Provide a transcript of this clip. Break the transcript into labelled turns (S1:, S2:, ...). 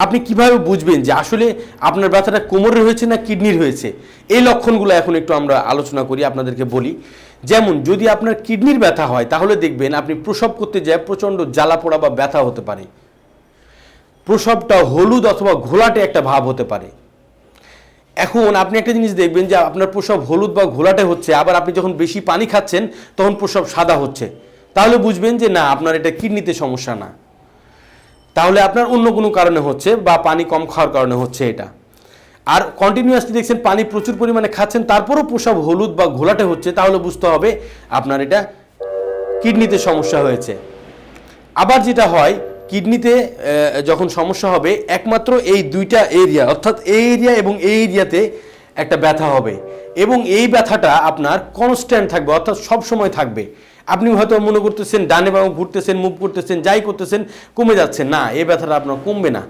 S1: আপনি কীভাবে বুঝবেন যে আসলে আপনার ব্যথাটা কোমরের হয়েছে না কিডনির হয়েছে? এই লক্ষণগুলো এখন একটু আমরা আলোচনা করি, আপনাদেরকে বলি। যেমন, যদি আপনার কিডনির ব্যথা হয়, তাহলে দেখবেন আপনি প্রসব করতে যায় প্রচণ্ড জ্বালা পোড়া বা ব্যথা হতে পারে। প্রসবটা হলুদ অথবা ঘোলাটে একটা ভাব হতে পারে। এখন আপনি একটা জিনিস দেখবেন যে আপনার প্রসব হলুদ বা ঘোলাটে হচ্ছে, আবার আপনি যখন বেশি পানি খাচ্ছেন, তখন প্রসব সাদা হচ্ছে। তাহলে বুঝবেন যে না, আপনার এটা কিডনিতে সমস্যা না। তাহলে আপনার অন্য কোনো কারণে হচ্ছে বা পানি কম খাওয়ার কারণে হচ্ছে এটা। আর কন্টিনিউয়াসলি দেখছেন পানি প্রচুর পরিমাণে খাচ্ছেন, তারপরও প্রসব হলুদ বা ঘোলাটে হচ্ছে, তাহলে বুঝতে হবে আপনার এটা কিডনিতে সমস্যা হয়েছে। আবার যেটা হয়, কিডনিতে যখন সমস্যা হবে, একমাত্র এই দুইটা এরিয়া অর্থাৎ এই এরিয়া এবং এই এরিয়াতে একটা ব্যথা হবে। এবং এই ব্যথাটা আপনার কনস্ট্যান্ট থাকবে, অর্থাৎ সব সময় থাকবে। আপনি হয়তো মনে করতেছেন, ডানে বামে ঘুরতেছেন, মুভ করতেছেন, যাই করতেছেন, কমে যাচ্ছে। না এই ব্যথাটা আপনার কমবে না।